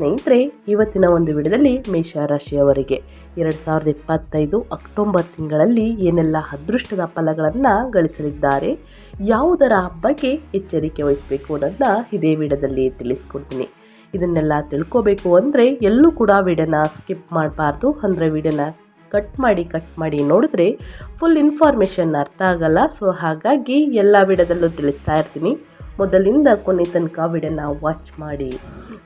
ಸ್ನೇಹಿತರೆ, ಇವತ್ತಿನ ಒಂದು ವಿಡಿಯೋದಲ್ಲಿ ಮೇಷರಾಶಿಯವರಿಗೆ ಎರಡು ಸಾವಿರದ ಇಪ್ಪತ್ತೈದು ಅಕ್ಟೋಬರ್ ತಿಂಗಳಲ್ಲಿ ಏನೆಲ್ಲ ಅದೃಷ್ಟದ ಫಲಗಳನ್ನು ಗಳಿಸಲಿದ್ದಾರೆ, ಯಾವುದರ ಬಗ್ಗೆ ಎಚ್ಚರಿಕೆ ವಹಿಸಬೇಕು ಅನ್ನೋದನ್ನ ಇದೇ ವಿಡಿಯೋದಲ್ಲಿ ತಿಳಿಸ್ಕೊಡ್ತೀನಿ. ಇದನ್ನೆಲ್ಲ ತಿಳ್ಕೊಬೇಕು ಅಂದರೆ ಎಲ್ಲೂ ಕೂಡ ವಿಡಿಯೋನ ಸ್ಕಿಪ್ ಮಾಡಬಾರ್ದು. ಅಂದರೆ ವಿಡಿಯೋನ ಕಟ್ ಮಾಡಿ ಕಟ್ ಮಾಡಿ ನೋಡಿದ್ರೆ ಫುಲ್ ಇನ್ಫಾರ್ಮೇಷನ್ ಅರ್ಥ ಆಗಲ್ಲ. ಸೊ ಹಾಗಾಗಿ ಎಲ್ಲ ವಿಡದಲ್ಲೂ ತಿಳಿಸ್ತಾ ಇರ್ತೀನಿ. ಮೊದಲಿಂದ ಕೊನೆ ತನಕ ವಿಡಿಯೋನ ವಾಚ್ ಮಾಡಿ.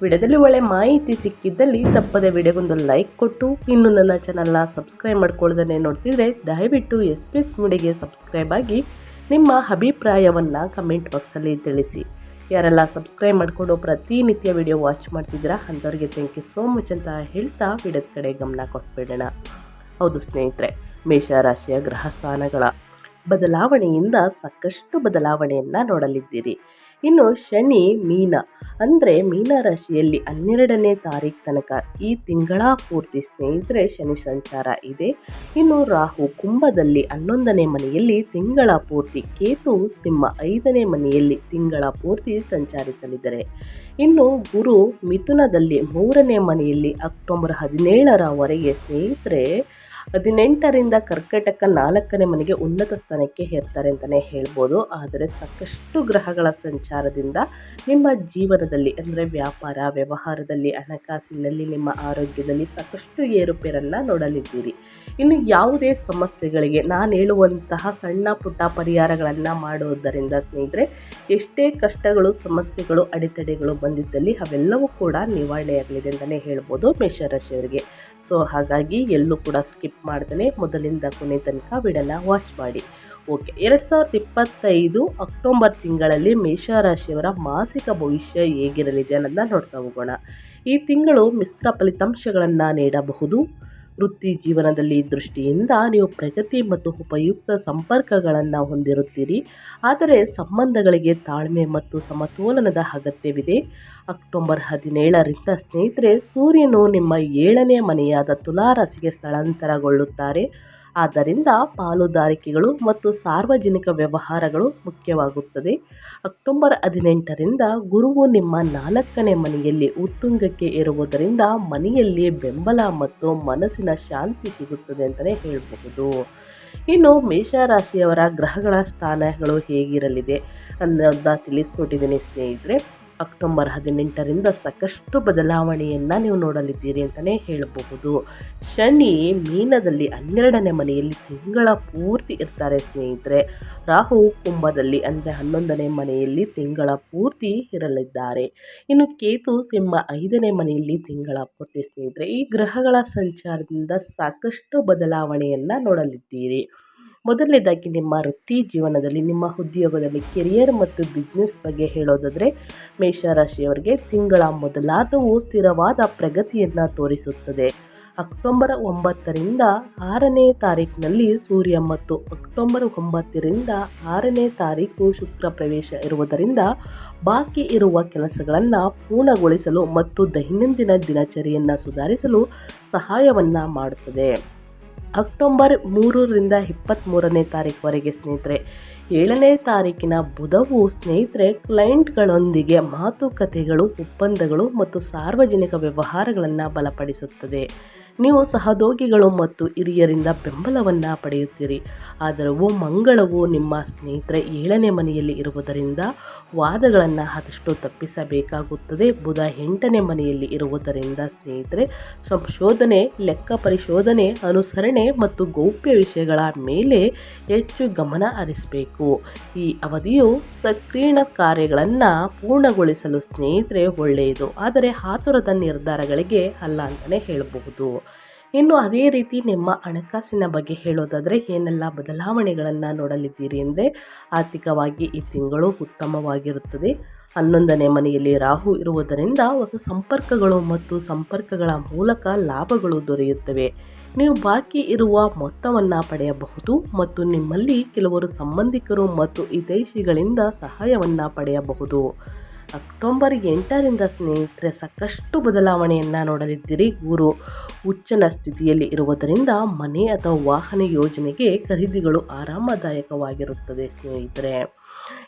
ವಿಡಿಯೋದಲ್ಲಿ ಒಳ್ಳೆ ಮಾಹಿತಿ ಸಿಕ್ಕಿದ್ದಲ್ಲಿ ತಪ್ಪದೆ ವಿಡಿಯೋಗೊಂದು ಲೈಕ್ ಕೊಟ್ಟು, ಇನ್ನು ನನ್ನ ಚಾನಲ್ನ ಸಬ್ಸ್ಕ್ರೈಬ್ ಮಾಡ್ಕೊಳ್ಳೋದನ್ನೇ ನೋಡ್ತಿದ್ರೆ ದಯವಿಟ್ಟು ಎಸ್ ಪಿ ಎಸ್ ಮೂಡಿಗೆ ಸಬ್ಸ್ಕ್ರೈಬ್ ಆಗಿ ನಿಮ್ಮ ಅಭಿಪ್ರಾಯವನ್ನು ಕಮೆಂಟ್ ಬಾಕ್ಸಲ್ಲಿ ತಿಳಿಸಿ. ಯಾರೆಲ್ಲ ಸಬ್ಸ್ಕ್ರೈಬ್ ಮಾಡಿಕೊಂಡು ಪ್ರತಿನಿತ್ಯ ವಿಡಿಯೋ ವಾಚ್ ಮಾಡ್ತಿದ್ದೀರಾ, ಅಂಥವ್ರಿಗೆ ಥ್ಯಾಂಕ್ ಯು ಸೋ ಮಚ್ ಅಂತ ಹೇಳ್ತಾ ವಿಡಿಯೋದ ಕಡೆ ಗಮನ ಕೊಟ್ಬಿಡೋಣ. ಹೌದು ಸ್ನೇಹಿತರೆ, ಮೇಷರಾಶಿಯ ಗ್ರಹ ಸ್ಥಾನಗಳ ಬದಲಾವಣೆಯಿಂದ ಸಾಕಷ್ಟು ಬದಲಾವಣೆಯನ್ನು ನೋಡಲಿದ್ದೀರಿ. ಇನ್ನು ಶನಿ ಮೀನ, ಅಂದರೆ ಮೀನ ರಾಶಿಯಲ್ಲಿ ಹನ್ನೆರಡನೇ ತಾರೀಕು ತನಕ ಈ ತಿಂಗಳ ಪೂರ್ತಿ ಸ್ನೇಹಿತರೆ ಶನಿ ಸಂಚಾರ ಇದೆ. ಇನ್ನು ರಾಹು ಕುಂಭದಲ್ಲಿ ಹನ್ನೊಂದನೇ ಮನೆಯಲ್ಲಿ ತಿಂಗಳ ಪೂರ್ತಿ, ಕೇತು ಸಿಂಹ ಐದನೇ ಮನೆಯಲ್ಲಿ ತಿಂಗಳ ಪೂರ್ತಿ ಸಂಚರಿಸಲಿದ್ದಾರೆ. ಇನ್ನು ಗುರು ಮಿಥುನದಲ್ಲಿ ಮೂರನೇ ಮನೆಯಲ್ಲಿ ಅಕ್ಟೋಬರ್ ಹದಿನೇಳರವರೆಗೆ ಸ್ನೇಹಿತರೆ ಹದಿನೆಂಟರಿಂದ ಕರ್ಕಟಕ ನಾಲ್ಕನೇ ಮನೆಗೆ ಉನ್ನತ ಸ್ಥಾನಕ್ಕೆ ಹೇರ್ತಾರೆ ಅಂತಲೇ ಹೇಳ್ಬೋದು. ಆದರೆ ಸಾಕಷ್ಟು ಗ್ರಹಗಳ ಸಂಚಾರದಿಂದ ನಿಮ್ಮ ಜೀವನದಲ್ಲಿ, ಅಂದರೆ ವ್ಯಾಪಾರ, ವ್ಯವಹಾರದಲ್ಲಿ, ಹಣಕಾಸಿನಲ್ಲಿ, ನಿಮ್ಮ ಆರೋಗ್ಯದಲ್ಲಿ ಸಾಕಷ್ಟು ಏರುಪೇರನ್ನು ನೋಡಲಿದ್ದೀರಿ. ಇನ್ನು ಯಾವುದೇ ಸಮಸ್ಯೆಗಳಿಗೆ ನಾನು ಹೇಳುವಂತಹ ಸಣ್ಣ ಪುಟ್ಟ ಪರಿಹಾರಗಳನ್ನು ಮಾಡುವುದರಿಂದ ಸ್ನೇಹಿತರೆ, ಎಷ್ಟೇ ಕಷ್ಟಗಳು, ಸಮಸ್ಯೆಗಳು, ಅಡೆತಡೆಗಳು ಬಂದಿದ್ದಲ್ಲಿ ಅವೆಲ್ಲವೂ ಕೂಡ ನಿವಾರಣೆಯಾಗಲಿದೆ ಅಂತಲೇ ಹೇಳ್ಬೋದು ಮೇಷರಾಶಿಯವರಿಗೆ ಸೊ ಹಾಗಾಗಿ ಎಲ್ಲೂ ಕೂಡ ಸ್ಕಿಪ್ ಮಾಡ್ತಾನೆ ಮೊದಲಿಂದ ಕೊನೆ ತನಕ ವಿಡನ್ನ ವಾಚ್ ಮಾಡಿ. ಓಕೆ ಎರಡು ಸಾವಿರದ ಇಪ್ಪತ್ತೈದು ಅಕ್ಟೋಬರ್ ತಿಂಗಳಲ್ಲಿ ಮೇಷರಾಶಿಯವರ ಮಾಸಿಕ ಭವಿಷ್ಯ ಹೇಗಿರಲಿದೆ ಅನ್ನೋದನ್ನ ನೋಡ್ತಾ ಹೋಗೋಣ. ಈ ತಿಂಗಳು ಮಿಶ್ರ ಫಲಿತಾಂಶಗಳನ್ನು ನೀಡಬಹುದು. ವೃತ್ತಿ ಜೀವನದಲ್ಲಿ ದೃಷ್ಟಿಯಿಂದ ನೀವು ಪ್ರಗತಿ ಮತ್ತು ಉಪಯುಕ್ತ ಸಂಪರ್ಕಗಳನ್ನು ಹೊಂದಿರುತ್ತೀರಿ. ಆದರೆ ಸಂಬಂಧಗಳಿಗೆ ತಾಳ್ಮೆ ಮತ್ತು ಸಮತೋಲನದ ಅಗತ್ಯವಿದೆ. ಅಕ್ಟೋಬರ್ ಹದಿನೇಳರಿಂದ ಸ್ನೇಹಿತರೆ, ಸೂರ್ಯನು ನಿಮ್ಮ ಏಳನೇ ಮನೆಯಾದ ತುಲಾರಾಶಿಗೆ ಸ್ಥಳಾಂತರಗೊಳ್ಳುತ್ತಾರೆ. ಆದ್ದರಿಂದ ಪಾಲುದಾರಿಕೆಗಳು ಮತ್ತು ಸಾರ್ವಜನಿಕ ವ್ಯವಹಾರಗಳು ಮುಖ್ಯವಾಗುತ್ತದೆ. ಅಕ್ಟೋಬರ್ ಹದಿನೆಂಟರಿಂದ ಗುರುವು ನಿಮ್ಮ ನಾಲ್ಕನೇ ಮನೆಯಲ್ಲಿ ಉತ್ತುಂಗಕ್ಕೆ ಇರುವುದರಿಂದ ಮನೆಯಲ್ಲಿ ಬೆಂಬಲ ಮತ್ತು ಮನಸ್ಸಿನ ಶಾಂತಿ ಸಿಗುತ್ತದೆ ಅಂತಲೇ ಹೇಳಬಹುದು. ಇನ್ನು ಮೇಷರಾಶಿಯವರ ಗ್ರಹಗಳ ಸ್ಥಾನಗಳು ಹೇಗಿರಲಿದೆ ಅನ್ನೋದನ್ನ ತಿಳಿಸ್ಕೊಟ್ಟಿದ್ದೀನಿ ಸ್ನೇಹಿತರೆ. ಅಕ್ಟೋಬರ್ ಹದಿನೆಂಟರಿಂದ ಸಾಕಷ್ಟು ಬದಲಾವಣೆಯನ್ನು ನೀವು ನೋಡಲಿದ್ದೀರಿ ಅಂತಲೇ ಹೇಳಬಹುದು. ಶನಿ ಮೀನದಲ್ಲಿ ಹನ್ನೆರಡನೇ ಮನೆಯಲ್ಲಿ ತಿಂಗಳ ಪೂರ್ತಿ ಇರ್ತಾರೆ ಸ್ನೇಹಿತರೆ. ರಾಹು ಕುಂಭದಲ್ಲಿ ಅಂದರೆ ಹನ್ನೊಂದನೇ ಮನೆಯಲ್ಲಿ ತಿಂಗಳ ಪೂರ್ತಿ ಇರಲಿದ್ದಾರೆ. ಇನ್ನು ಕೇತು ಸಿಂಹ ಐದನೇ ಮನೆಯಲ್ಲಿ ತಿಂಗಳ ಪೂರ್ತಿ ಸ್ನೇಹಿತರೆ. ಈ ಗ್ರಹಗಳ ಸಂಚಾರದಿಂದ ಸಾಕಷ್ಟು ಬದಲಾವಣೆಯನ್ನು ನೋಡಲಿದ್ದೀರಿ. ಮೊದಲನೇದಾಗಿ ನಿಮ್ಮ ವೃತ್ತಿ ಜೀವನದಲ್ಲಿ, ನಿಮ್ಮ ಉದ್ಯೋಗದಲ್ಲಿ ಕೆರಿಯರ್ ಮತ್ತು ಬಿಸ್ನೆಸ್ ಬಗ್ಗೆ ಹೇಳೋದಾದರೆ, ಮೇಷರಾಶಿಯವರಿಗೆ ತಿಂಗಳ ಮೊದಲಾದವು ಸ್ಥಿರವಾದ ಪ್ರಗತಿಯನ್ನು ತೋರಿಸುತ್ತದೆ. ಅಕ್ಟೋಬರ್ ಒಂಬತ್ತರಿಂದ ಆರನೇ ತಾರೀಕಿನಲ್ಲಿ ಸೂರ್ಯ ಮತ್ತು ಅಕ್ಟೋಬರ್ ಒಂಬತ್ತರಿಂದ ಆರನೇ ತಾರೀಕು ಶುಕ್ರ ಪ್ರವೇಶ ಇರುವುದರಿಂದ, ಬಾಕಿ ಇರುವ ಕೆಲಸಗಳನ್ನು ಪೂರ್ಣಗೊಳಿಸಲು ಮತ್ತು ದೈನಂದಿನ ದಿನಚರಿಯನ್ನು ಸುಧಾರಿಸಲು ಸಹಾಯವನ್ನು ಮಾಡುತ್ತದೆ. ಅಕ್ಟೋಬರ್ ಮೂರರಿಂದ ಇಪ್ಪತ್ತ್ಮೂರನೇ ತಾರೀಕುವರೆಗೆ ಸ್ನೇಹಿತರೆ, ಏಳನೇ ತಾರೀಕಿನ ಬುಧವು ಸ್ನೇಹಿತರೆ, ಕ್ಲೈಂಟ್ಗಳೊಂದಿಗೆ ಮಾತುಕತೆಗಳು, ಒಪ್ಪಂದಗಳು ಮತ್ತು ಸಾರ್ವಜನಿಕ ವ್ಯವಹಾರಗಳನ್ನು ಬಲಪಡಿಸುತ್ತದೆ. ನೀವು ಸಹದೋಗಿಗಳು ಮತ್ತು ಹಿರಿಯರಿಂದ ಬೆಂಬಲವನ್ನು ಪಡೆಯುತ್ತೀರಿ. ಆದರೂ ಮಂಗಳವು ನಿಮ್ಮ ಸ್ನೇಹಿತರ ಏಳನೇ ಮನೆಯಲ್ಲಿ ಇರುವುದರಿಂದ ವಾದಗಳನ್ನು ಆದಷ್ಟು ತಪ್ಪಿಸಬೇಕಾಗುತ್ತದೆ. ಬುಧ ಎಂಟನೇ ಮನೆಯಲ್ಲಿ ಇರುವುದರಿಂದ ಸ್ನೇಹಿತರೆ ಸಂಶೋಧನೆ, ಲೆಕ್ಕ ಪರಿಶೋಧನೆ, ಅನುಸರಣೆ ಮತ್ತು ಗೌಪ್ಯ ವಿಷಯಗಳ ಮೇಲೆ ಹೆಚ್ಚು ಗಮನ ಹರಿಸಬೇಕು. ಈ ಅವಧಿಯು ಸಕ್ರಿಯ ಕಾರ್ಯಗಳನ್ನು ಪೂರ್ಣಗೊಳಿಸಲು ಸ್ನೇಹಿತರೆ ಒಳ್ಳೆಯದು. ಆದರೆ ಆತುರದ ನಿರ್ಧಾರಗಳಿಗೆ ಅಲ್ಲ ಅಂತಲೇ ಹೇಳಬಹುದು. ಇನ್ನು ಅದೇ ರೀತಿ ನಿಮ್ಮ ಹಣಕಾಸಿನ ಬಗ್ಗೆ ಹೇಳೋದಾದರೆ ಏನೆಲ್ಲ ಬದಲಾವಣೆಗಳನ್ನು ನೋಡಲಿದ್ದೀರಿ ಅಂದರೆ ಆರ್ಥಿಕವಾಗಿ ಈ ತಿಂಗಳು ಉತ್ತಮವಾಗಿರುತ್ತದೆ. ಹನ್ನೊಂದನೇ ಮನೆಯಲ್ಲಿ ರಾಹು ಇರುವುದರಿಂದ ಹೊಸ ಸಂಪರ್ಕಗಳು ಮತ್ತು ಸಂಪರ್ಕಗಳ ಮೂಲಕ ಲಾಭಗಳು ದೊರೆಯುತ್ತವೆ. ನೀವು ಬಾಕಿ ಇರುವ ಮೊತ್ತವನ್ನು ಪಡೆಯಬಹುದು ಮತ್ತು ನಿಮ್ಮಲ್ಲಿ ಕೆಲವರು ಸಂಬಂಧಿಕರು ಮತ್ತು ಹಿತೈಷಿಗಳಿಂದ ಸಹಾಯವನ್ನು ಪಡೆಯಬಹುದು. ಅಕ್ಟೋಬರ್ ಎಂಟರಿಂದ ಸ್ನೇಹಿತರೆ ಸಾಕಷ್ಟು ಬದಲಾವಣೆಯನ್ನು ನೋಡಲಿದ್ದೀರಿ ಗುರು. ಉಚ್ಚನ ಸ್ಥಿತಿಯಲ್ಲಿ ಇರುವುದರಿಂದ ಮನೆ ಅಥವಾ ವಾಹನ ಯೋಜನೆಗೆ ಖರೀದಿಗಳು ಆರಾಮದಾಯಕವಾಗಿರುತ್ತದೆ ಸ್ನೇಹಿತರೆ.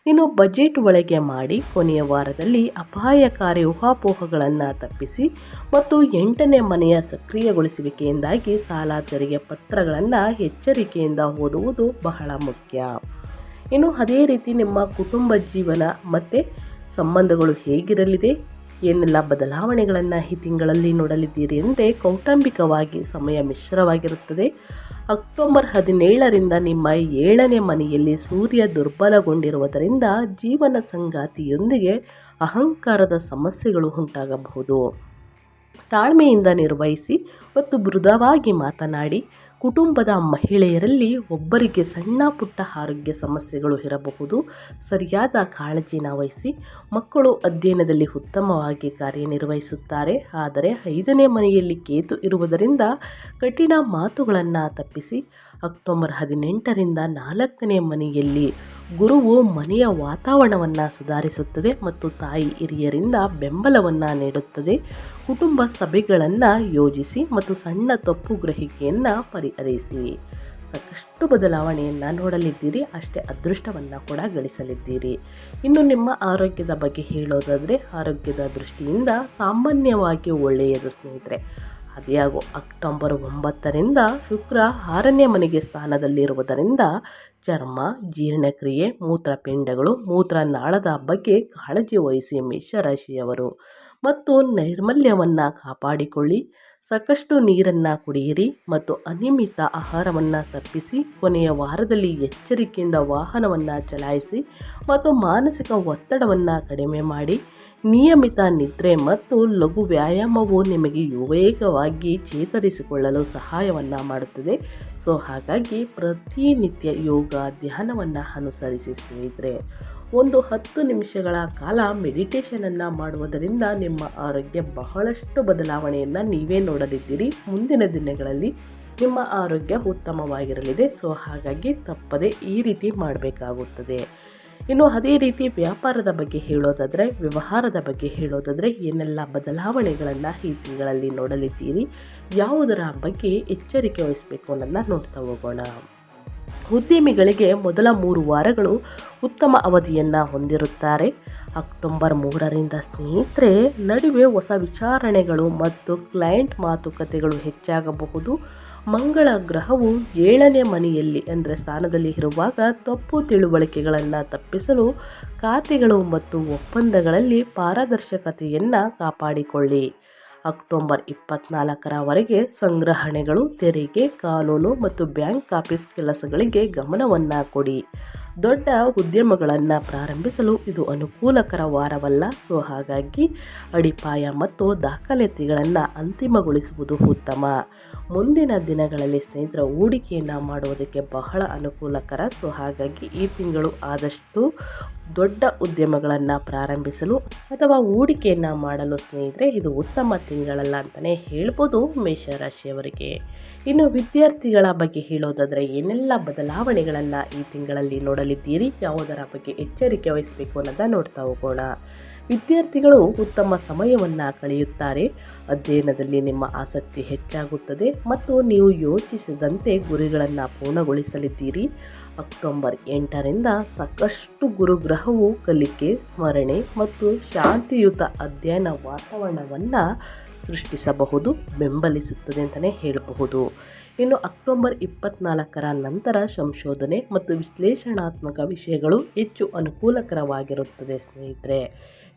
ಇನ್ನು ಬಜೆಟ್ ಒಳಗೆ ಮಾಡಿ ಕೊನೆಯ ವಾರದಲ್ಲಿ ಅಪಾಯಕಾರಿ ಊಹಾಪೋಹಗಳನ್ನು ತಪ್ಪಿಸಿ ಮತ್ತು ಎಂಟನೇ ಮನೆಯ ಸಕ್ರಿಯಗೊಳಿಸುವಿಕೆಯಿಂದಾಗಿ ಸಾಲ ತೆರಿಗೆ ಪತ್ರಗಳನ್ನು ಎಚ್ಚರಿಕೆಯಿಂದ ಓದುವುದು ಬಹಳ ಮುಖ್ಯ. ಇನ್ನು ಅದೇ ರೀತಿ ನಿಮ್ಮ ಕುಟುಂಬ ಜೀವನ ಮತ್ತು ಸಂಬಂಧಗಳು ಹೇಗಿರಲಿದೆ, ಏನೆಲ್ಲ ಬದಲಾವಣೆಗಳನ್ನು ಈ ತಿಂಗಳಲ್ಲಿ ನೋಡಲಿದ್ದೀರಿ ಅಂದರೆ ಕೌಟುಂಬಿಕವಾಗಿ ಸಮಯ ಮಿಶ್ರವಾಗಿರುತ್ತದೆ. ಅಕ್ಟೋಬರ್ ಹದಿನೇಳರಿಂದ ನಿಮ್ಮ ಏಳನೇ ಮನೆಯಲ್ಲಿ ಸೂರ್ಯ ದುರ್ಬಲಗೊಂಡಿರುವುದರಿಂದ ಜೀವನ ಸಂಗಾತಿಯೊಂದಿಗೆ ಅಹಂಕಾರದ ಸಮಸ್ಯೆಗಳು ಉಂಟಾಗಬಹುದು. ತಾಳ್ಮೆಯಿಂದ ನಿರ್ವಹಿಸಿ ಮತ್ತು ಮೃದುವಾಗಿ ಮಾತನಾಡಿ ಕುಟುಂಬದ ಮಹಿಳೆಯರಲ್ಲಿ ಒಬ್ಬರಿಗೆ ಸಣ್ಣ ಪುಟ್ಟ ಆರೋಗ್ಯ ಸಮಸ್ಯೆಗಳು ಇರಬಹುದು. ಸರಿಯಾದ ಕಾಳಜಿನ ವಹಿಸಿ ಮಕ್ಕಳು ಅಧ್ಯಯನದಲ್ಲಿ ಉತ್ತಮವಾಗಿ ಕಾರ್ಯನಿರ್ವಹಿಸುತ್ತಾರೆ. ಆದರೆ ಐದನೇ ಮನೆಯಲ್ಲಿ ಕೇತು ಇರುವುದರಿಂದ ಕಠಿಣ ಮಾತುಗಳನ್ನು ತಪ್ಪಿಸಿ. ಅಕ್ಟೋಬರ್ ಹದಿನೆಂಟರಿಂದ ನಾಲ್ಕನೇ ಮನೆಯಲ್ಲಿ ಗುರುವು ಮನೆಯ ವಾತಾವರಣವನ್ನು ಸುಧಾರಿಸುತ್ತದೆ ಮತ್ತು ತಾಯಿ ಹಿರಿಯರಿಂದ ಬೆಂಬಲವನ್ನು ನೀಡುತ್ತದೆ. ಕುಟುಂಬ ಸಭೆಗಳನ್ನು ಯೋಜಿಸಿ ಮತ್ತು ಸಣ್ಣ ತಪ್ಪು ಗ್ರಹಿಕೆಯನ್ನು ಪರಿಹರಿಸಿ ಸಾಕಷ್ಟು ಬದಲಾವಣೆಯನ್ನು ನೋಡಲಿದ್ದೀರಿ, ಅಷ್ಟೇ ಅದೃಷ್ಟವನ್ನು ಕೂಡ ಗಳಿಸಲಿದ್ದೀರಿ. ಇನ್ನು ನಿಮ್ಮ ಆರೋಗ್ಯದ ಬಗ್ಗೆ ಹೇಳೋದಾದರೆ, ಆರೋಗ್ಯದ ದೃಷ್ಟಿಯಿಂದ ಸಾಮಾನ್ಯವಾಗಿ ಒಳ್ಳೆಯದು ಸ್ನೇಹಿತರೆ. ಅದ್ಯಾಗೋ ಅಕ್ಟೋಬರ್ ಒಂಬತ್ತರಿಂದ ಶುಕ್ರ ಆರನೇ ಮನೆಗೆ ಸ್ಥಾನದಲ್ಲಿರುವುದರಿಂದ ಚರ್ಮ, ಜೀರ್ಣಕ್ರಿಯೆ, ಮೂತ್ರಪಿಂಡಗಳು, ಮೂತ್ರನಾಳದ ಬಗ್ಗೆ ಕಾಳಜಿ ವಹಿಸಿ ಮೇಷರಾಶಿಯವರು. ಮತ್ತು ನೈರ್ಮಲ್ಯವನ್ನು ಕಾಪಾಡಿಕೊಳ್ಳಿ. ಸಾಕಷ್ಟು ನೀರನ್ನು ಕುಡಿಯಿರಿ ಮತ್ತು ಅನಿಯಮಿತ ಆಹಾರವನ್ನು ತಪ್ಪಿಸಿ, ಕೊನೆಯ ವಾರದಲ್ಲಿ ಎಚ್ಚರಿಕೆಯಿಂದ ವಾಹನವನ್ನು ಚಲಾಯಿಸಿ ಮತ್ತು ಮಾನಸಿಕ ಒತ್ತಡವನ್ನು ಕಡಿಮೆ ಮಾಡಿ, ನಿಯಮಿತ ನಿದ್ರೆ ಮತ್ತು ಲಘು ವ್ಯಾಯಾಮವು ನಿಮಗೆ ವೇಗವಾಗಿ ಚೇತರಿಸಿಕೊಳ್ಳಲು ಸಹಾಯವನ್ನು ಮಾಡುತ್ತದೆ. ಸೊ, ಹಾಗಾಗಿ ಪ್ರತಿನಿತ್ಯ ಯೋಗ ಧ್ಯಾನವನ್ನು ಅನುಸರಿಸಿ ಸ್ನೇಹಿತರೆ. ಒಂದು ಹತ್ತು ನಿಮಿಷಗಳ ಕಾಲ ಮೆಡಿಟೇಷನನ್ನು ಮಾಡುವುದರಿಂದ ನಿಮ್ಮ ಆರೋಗ್ಯ ಬಹಳಷ್ಟು ಬದಲಾವಣೆಯನ್ನು ನೀವೇ ನೋಡಲಿದ್ದೀರಿ ಮುಂದಿನ ದಿನಗಳಲ್ಲಿ ನಿಮ್ಮ ಆರೋಗ್ಯ ಉತ್ತಮವಾಗಿರಲಿದೆ. ಸೊ, ಹಾಗಾಗಿ ತಪ್ಪದೆ ಈ ರೀತಿ ಮಾಡಬೇಕಾಗುತ್ತದೆ. ಇನ್ನು ಅದೇ ರೀತಿ ವ್ಯಾಪಾರದ ಬಗ್ಗೆ ಹೇಳೋದಾದರೆ, ವ್ಯವಹಾರದ ಬಗ್ಗೆ ಹೇಳೋದಾದರೆ ಏನೆಲ್ಲ ಬದಲಾವಣೆಗಳನ್ನು ಈ ತಿಂಗಳಲ್ಲಿ ನೋಡಲಿದ್ದೀರಿ? ಯಾವುದರ ಬಗ್ಗೆ ಎಚ್ಚರಿಕೆ ವಹಿಸಬೇಕು ಅನ್ನೋದನ್ನ ನೋಡ್ತಾ ಹೋಗೋಣ. ಉದ್ಯಮಿಗಳಿಗೆ ಮೊದಲ ಮೂರು ವಾರಗಳು ಉತ್ತಮ ಅವಧಿಯನ್ನು ಹೊಂದಿರುತ್ತಾರೆ. ಅಕ್ಟೋಬರ್ ಮೂರರಿಂದ ಸ್ನೇಹಿತರೆ, ನಡುವೆ ಹೊಸ ವಿಚಾರಣೆಗಳು ಮತ್ತು ಕ್ಲೈಂಟ್ ಮಾತುಕತೆಗಳು ಹೆಚ್ಚಾಗಬಹುದು. ಮಂಗಳ ಗ್ರಹವು ಏಳನೇ ಮನೆಯಲ್ಲಿ ಅಂದರೆ ಸ್ಥಾನದಲ್ಲಿ ಇರುವಾಗ ತಪ್ಪು ತಿಳುವಳಿಕೆಗಳನ್ನು ತಪ್ಪಿಸಲು ಖಾತೆಗಳು ಮತ್ತು ಒಪ್ಪಂದಗಳಲ್ಲಿ ಪಾರದರ್ಶಕತೆಯನ್ನು ಕಾಪಾಡಿಕೊಳ್ಳಿ. ಅಕ್ಟೋಬರ್ ಇಪ್ಪತ್ನಾಲ್ಕರವರೆಗೆ ಸಂಗ್ರಹಣೆಗಳು, ತೆರಿಗೆ, ಕಾನೂನು ಮತ್ತು ಬ್ಯಾಂಕ್ ಆಫೀಸ್ ಕೆಲಸಗಳಿಗೆ ಗಮನವನ್ನು ಕೊಡಿ. ದೊಡ್ಡ ಉದ್ಯಮಗಳನ್ನು ಪ್ರಾರಂಭಿಸಲು ಇದು ಅನುಕೂಲಕರ ವಾರವಲ್ಲ. ಸೊ, ಹಾಗಾಗಿ ಅಡಿಪಾಯ ಮತ್ತು ದಾಖಲಾತಿಗಳನ್ನು ಅಂತಿಮಗೊಳಿಸುವುದು ಉತ್ತಮ. ಮುಂದಿನ ದಿನಗಳಲ್ಲಿ ಸ್ನೇಹಿತರ, ಹೂಡಿಕೆಯನ್ನು ಮಾಡುವುದಕ್ಕೆ ಬಹಳ ಅನುಕೂಲಕರ. ಸೊ ಹಾಗಾಗಿ ಈ ತಿಂಗಳು ಆದಷ್ಟು ದೊಡ್ಡ ಉದ್ಯಮಗಳನ್ನು ಪ್ರಾರಂಭಿಸಲು ಅಥವಾ ಹೂಡಿಕೆಯನ್ನು ಮಾಡಲು ಸ್ನೇಹಿತರೆ, ಇದು ಉತ್ತಮ ತಿಂಗಳಲ್ಲ ಅಂತಲೇ ಹೇಳ್ಬೋದು ಮೇಷರಾಶಿಯವರಿಗೆ ಇನ್ನು ವಿದ್ಯಾರ್ಥಿಗಳ ಬಗ್ಗೆ ಹೇಳೋದಾದರೆ, ಏನೆಲ್ಲ ಬದಲಾವಣೆಗಳನ್ನು ಈ ತಿಂಗಳಲ್ಲಿ ನೋಡಲಿದ್ದೀರಿ? ಯಾವುದರ ಬಗ್ಗೆ ಎಚ್ಚರಿಕೆ ವಹಿಸಬೇಕು ಅನ್ನೋದನ್ನು ನೋಡ್ತಾ ಹೋಗೋಣ. ವಿದ್ಯಾರ್ಥಿಗಳು ಉತ್ತಮ ಸಮಯವನ್ನು ಕಳೆಯುತ್ತಾರೆ. ಅಧ್ಯಯನದಲ್ಲಿ ನಿಮ್ಮ ಆಸಕ್ತಿ ಹೆಚ್ಚಾಗುತ್ತದೆ ಮತ್ತು ನೀವು ಯೋಚಿಸಿದಂತೆ ಗುರಿಗಳನ್ನು ಪೂರ್ಣಗೊಳಿಸಲಿದ್ದೀರಿ. ಅಕ್ಟೋಬರ್ ಎಂಟರಿಂದ ಸಾಕಷ್ಟು ಗುರುಗ್ರಹವು ಕಲಿಕೆ, ಸ್ಮರಣೆ ಮತ್ತು ಶಾಂತಿಯುತ ಅಧ್ಯಯನ ವಾತಾವರಣವನ್ನು ಸೃಷ್ಟಿಸಬಹುದು, ಬೆಂಬಲಿಸುತ್ತದೆ ಅಂತಲೇ ಹೇಳಬಹುದು. ಇನ್ನು ಅಕ್ಟೋಬರ್ ಇಪ್ಪತ್ನಾಲ್ಕರ ನಂತರ ಸಂಶೋಧನೆ ಮತ್ತು ವಿಶ್ಲೇಷಣಾತ್ಮಕ ವಿಷಯಗಳು ಹೆಚ್ಚು ಅನುಕೂಲಕರವಾಗಿರುತ್ತದೆ, ಸ್ನೇಹಿತರೆ.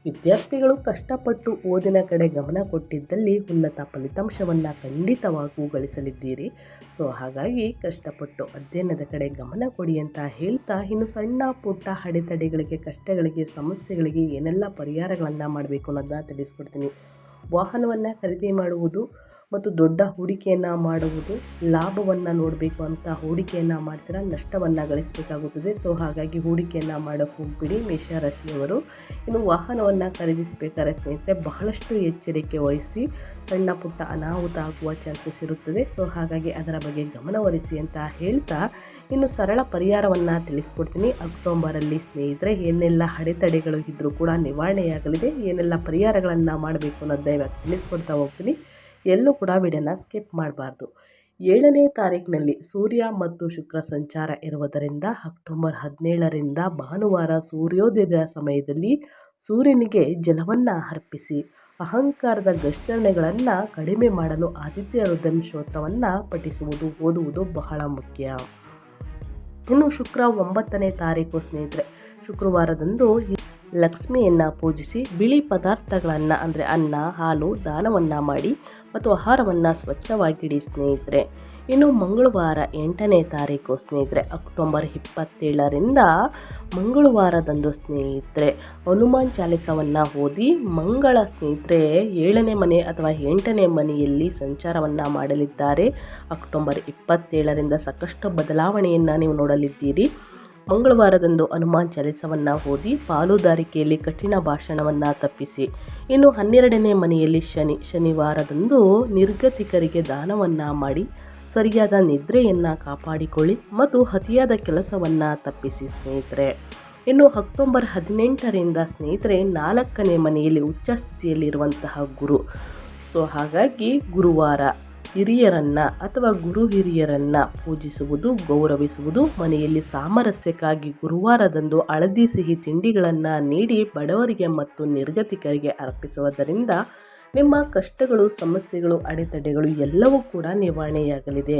ವಿದ್ಯಾರ್ಥಿಗಳು ಕಷ್ಟಪಟ್ಟು ಓದಿನ ಕಡೆ ಗಮನ ಕೊಟ್ಟಿದ್ದಲ್ಲಿ ಉನ್ನತ ಫಲಿತಾಂಶವನ್ನು ಖಂಡಿತವಾಗೂ ಗಳಿಸಲಿದ್ದೀರಿ. ಸೊ, ಹಾಗಾಗಿ ಕಷ್ಟಪಟ್ಟು ಅಧ್ಯಯನದ ಕಡೆ ಗಮನ ಕೊಡಿ ಅಂತ ಹೇಳ್ತಾ ಇನ್ನು ಸಣ್ಣ ಪುಟ್ಟ ಅಡೆತಡೆಗಳಿಗೆ, ಕಷ್ಟಗಳಿಗೆ, ಸಮಸ್ಯೆಗಳಿಗೆ ಏನೆಲ್ಲ ಪರಿಹಾರಗಳನ್ನು ಮಾಡಬೇಕು ಅನ್ನೋದನ್ನ ತಿಳಿಸ್ಕೊಡ್ತೀನಿ. ವಾಹನವನ್ನು ಖರೀದಿ ಮಾಡುವುದು ಮತ್ತು ದೊಡ್ಡ ಹೂಡಿಕೆಯನ್ನು ಮಾಡುವುದು ಲಾಭವನ್ನು ನೋಡಬೇಕು ಅಂತ ಹೂಡಿಕೆಯನ್ನು ಮಾಡ್ತೀರಾ, ನಷ್ಟವನ್ನು ಗಳಿಸಬೇಕಾಗುತ್ತದೆ. ಸೊ, ಹಾಗಾಗಿ ಹೂಡಿಕೆಯನ್ನು ಮಾಡೋಕ್ಕೆ ಹೋಗ್ಬಿಡಿ. ಮೇಷರಾಶಿಯವರು ಇನ್ನು ವಾಹನವನ್ನು ಖರೀದಿಸಬೇಕಾದ್ರೆ ಸ್ನೇಹಿತರೆ, ಬಹಳಷ್ಟು ಎಚ್ಚರಿಕೆ ವಹಿಸಿ ಸಣ್ಣ ಪುಟ್ಟ ಅನಾಹುತ ಆಗುವ ಚಾನ್ಸಸ್ ಇರುತ್ತದೆ. ಸೊ, ಹಾಗಾಗಿ ಅದರ ಬಗ್ಗೆ ಗಮನವಹಿಸಿ ಅಂತ ಹೇಳ್ತಾ ಇನ್ನು ಸರಳ ಪರಿಹಾರವನ್ನು ತಿಳಿಸ್ಕೊಡ್ತೀನಿ. ಅಕ್ಟೋಬರಲ್ಲಿ ಸ್ನೇಹಿತರೆ, ಏನೆಲ್ಲ ಅಡೆತಡೆಗಳು ಇದ್ದರೂ ಕೂಡ ನಿವಾರಣೆಯಾಗಲಿದೆ, ಏನೆಲ್ಲ ಪರಿಹಾರಗಳನ್ನು ಮಾಡಬೇಕು ಅನ್ನೋದನ್ನ ಇವಾಗ ತಿಳಿಸ್ಕೊಡ್ತಾ ಹೋಗ್ತೀನಿ. ಎಲ್ಲೂ ಕೂಡ ವಿಡಿಯೋನ ಸ್ಕಿಪ್ ಮಾಡಬಾರ್ದು. ಏಳನೇ ತಾರೀಕಿನಲ್ಲಿ ಸೂರ್ಯ ಮತ್ತು ಶುಕ್ರ ಸಂಚಾರ ಇರುವುದರಿಂದ ಅಕ್ಟೋಬರ್ ಹದಿನೇಳರಿಂದ ಭಾನುವಾರ ಸೂರ್ಯೋದಯದ ಸಮಯದಲ್ಲಿ ಸೂರ್ಯನಿಗೆ ಜಲವನ್ನು ಅರ್ಪಿಸಿ, ಅಹಂಕಾರದ ಘರ್ಷಣೆಗಳನ್ನು ಕಡಿಮೆ ಮಾಡಲು ಆದಿತ್ಯ ಹೃದಯ ಶ್ರೋತ್ರವನ್ನು ಪಠಿಸುವುದು, ಓದುವುದು ಬಹಳ ಮುಖ್ಯ. ಇನ್ನು ಶುಕ್ರ ಒಂಬತ್ತನೇ ತಾರೀಕು ಸ್ನೇಹಿತರೆ, ಶುಕ್ರವಾರದಂದು ಲಕ್ಷ್ಮಿಯನ್ನು ಪೂಜಿಸಿ ಬಿಳಿ ಪದಾರ್ಥಗಳನ್ನು, ಅಂದರೆ ಅನ್ನ, ಹಾಲು, ದಾನವನ್ನು ಮಾಡಿ ಮತ್ತು ಆಹಾರವನ್ನು ಸ್ವಚ್ಛವಾಗಿಡಿ ಸ್ನೇಹಿತರೆ. ಇನ್ನು ಮಂಗಳವಾರ ಎಂಟನೇ ತಾರೀಕು ಸ್ನೇಹಿತರೆ, ಅಕ್ಟೋಬರ್ ಇಪ್ಪತ್ತೇಳರಿಂದ ಮಂಗಳವಾರದಂದು ಸ್ನೇಹಿತರೆ, ಹನುಮಾನ್ ಚಾಲಿಸವನ್ನು ಓದಿ ಮಂಗಳ ಸ್ನೇಹಿತರೆ, ಏಳನೇ ಮನೆ ಅಥವಾ ಎಂಟನೇ ಮನೆಯಲ್ಲಿ ಸಂಚಾರವನ್ನು ಮಾಡಲಿದ್ದಾರೆ. ಅಕ್ಟೋಬರ್ ಇಪ್ಪತ್ತೇಳರಿಂದ ಸಾಕಷ್ಟು ಬದಲಾವಣೆಯನ್ನು ನೀವು ನೋಡಲಿದ್ದೀರಿ. ಮಂಗಳವಾರದಂದು ಹನುಮಾನ್ ಚಾಲಿಸವನ್ನು ಓದಿ ಪಾಲುದಾರಿಕೆಯಲ್ಲಿ ಕಠಿಣ ಭಾಷಣವನ್ನು ತಪ್ಪಿಸಿ. ಇನ್ನು ಹನ್ನೆರಡನೇ ಮನೆಯಲ್ಲಿ ಶನಿ, ಶನಿವಾರದಂದು ನಿರ್ಗತಿಕರಿಗೆ ದಾನವನ್ನು ಮಾಡಿ, ಸರಿಯಾದ ನಿದ್ರೆಯನ್ನು ಕಾಪಾಡಿಕೊಳ್ಳಿ ಮತ್ತು ಅತಿಯಾದ ಕೆಲಸವನ್ನು ತಪ್ಪಿಸಿ ಸ್ನೇಹಿತರೆ. ಇನ್ನು ಅಕ್ಟೋಬರ್ ಹದಿನೆಂಟರಿಂದ ಸ್ನೇಹಿತರೆ, ನಾಲ್ಕನೇ ಮನೆಯಲ್ಲಿ ಉಚ್ಚ ಸ್ಥಿತಿಯಲ್ಲಿರುವಂತಹ ಗುರು. ಸೊ, ಹಾಗಾಗಿ ಗುರುವಾರ ಹಿರಿಯರನ್ನು ಅಥವಾ ಗುರು ಹಿರಿಯರನ್ನು ಪೂಜಿಸುವುದು, ಗೌರವಿಸುವುದು, ಮನೆಯಲ್ಲಿ ಸಾಮರಸ್ಯಕ್ಕಾಗಿ ಗುರುವಾರದಂದು ಹಳದಿ ಸಿಹಿ ತಿಂಡಿಗಳನ್ನು ನೀಡಿ ಬಡವರಿಗೆ ಮತ್ತು ನಿರ್ಗತಿಕರಿಗೆ ಅರ್ಪಿಸುವುದರಿಂದ ನಿಮ್ಮ ಕಷ್ಟಗಳು, ಸಮಸ್ಯೆಗಳು, ಅಡೆತಡೆಗಳು ಎಲ್ಲವೂ ಕೂಡ ನಿವಾರಣೆಯಾಗಲಿದೆ.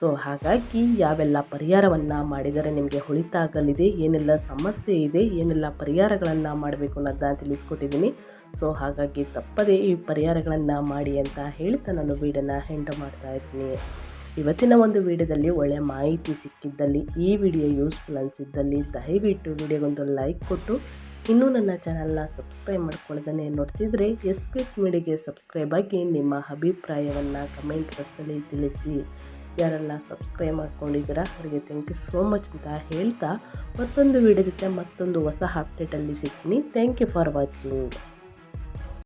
ಸೊ ಹಾಗಾಗಿ ಯಾವೆಲ್ಲ ಪರಿಹಾರವನ್ನು ಮಾಡಿದರೆ ನಿಮಗೆ ಹೊಳಿತಾಗಲಿದೆ, ಏನೆಲ್ಲ ಸಮಸ್ಯೆ ಇದೆ, ಏನೆಲ್ಲ ಪರಿಹಾರಗಳನ್ನು ಮಾಡಬೇಕು ಅನ್ನೋದನ್ನ ತಿಳಿಸ್ಕೊಟ್ಟಿದ್ದೀನಿ. ಸೊ ಹಾಗಾಗಿ ತಪ್ಪದೇ ಈ ಪರಿಹಾರಗಳನ್ನು ಮಾಡಿ ಅಂತ ಹೇಳ್ತಾ ನಾನು ವೀಡಿಯೋನ ಹೆಂಡ ಮಾಡ್ತಾ ಇದ್ದೀನಿ. ಇವತ್ತಿನ ಒಂದು ವಿಡಿಯೋದಲ್ಲಿ ಒಳ್ಳೆಯ ಮಾಹಿತಿ ಸಿಕ್ಕಿದ್ದಲ್ಲಿ, ಈ ವಿಡಿಯೋ ಯೂಸ್ಫುಲ್ ಅನಿಸಿದ್ದಲ್ಲಿ ದಯವಿಟ್ಟು ವಿಡಿಯೋಗೊಂದು ಲೈಕ್ ಕೊಟ್ಟು, ಇನ್ನೂ ನನ್ನ ಚಾನಲ್ನ ಸಬ್ಸ್ಕ್ರೈಬ್ ಮಾಡ್ಕೊಳ್ಳೋದನ್ನೇ ನೋಡ್ತಿದ್ರೆ ಎಸ್ ಪಿ ಎಸ್ ಮೀಡಿಯಾಗೆ ಸಬ್ಸ್ಕ್ರೈಬ್ ಆಗಿ ನಿಮ್ಮ ಅಭಿಪ್ರಾಯವನ್ನು ಕಮೆಂಟ್ ಬಾಕ್ಸಲ್ಲಿ ತಿಳಿಸಿ. ಯಾರೆಲ್ಲ ಸಬ್ಸ್ಕ್ರೈಬ್ ಮಾಡ್ಕೊಂಡಿದ್ದೀರಾ, ಅವರಿಗೆ ಥ್ಯಾಂಕ್ ಯು ಸೋ ಮಚ್ ಅಂತ ಹೇಳ್ತಾ ಮತ್ತೊಂದು ವಿಡಿಯೋ ಜೊತೆ ಮತ್ತೊಂದು ಹೊಸ ಅಪ್ಡೇಟಲ್ಲಿ ಸಿಗ್ತೀನಿ. Thank you for watching